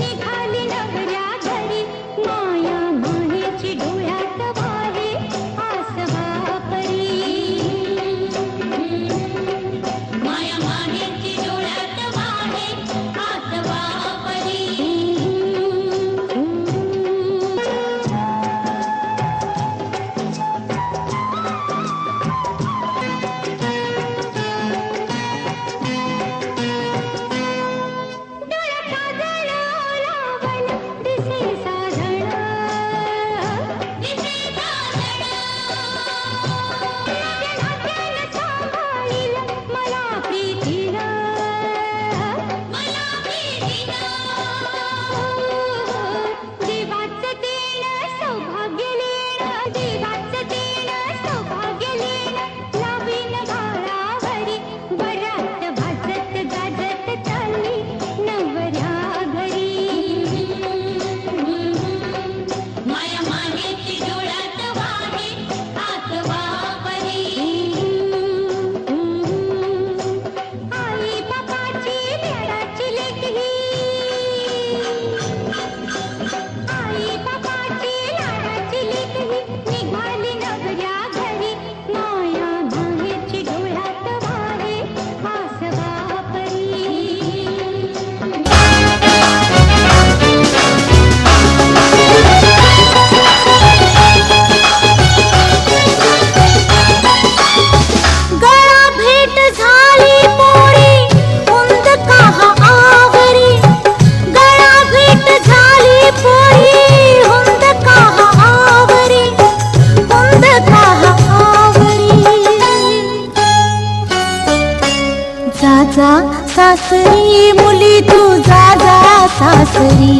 লেখা I Bandita. सासरी मुली तू जा जा सासरी.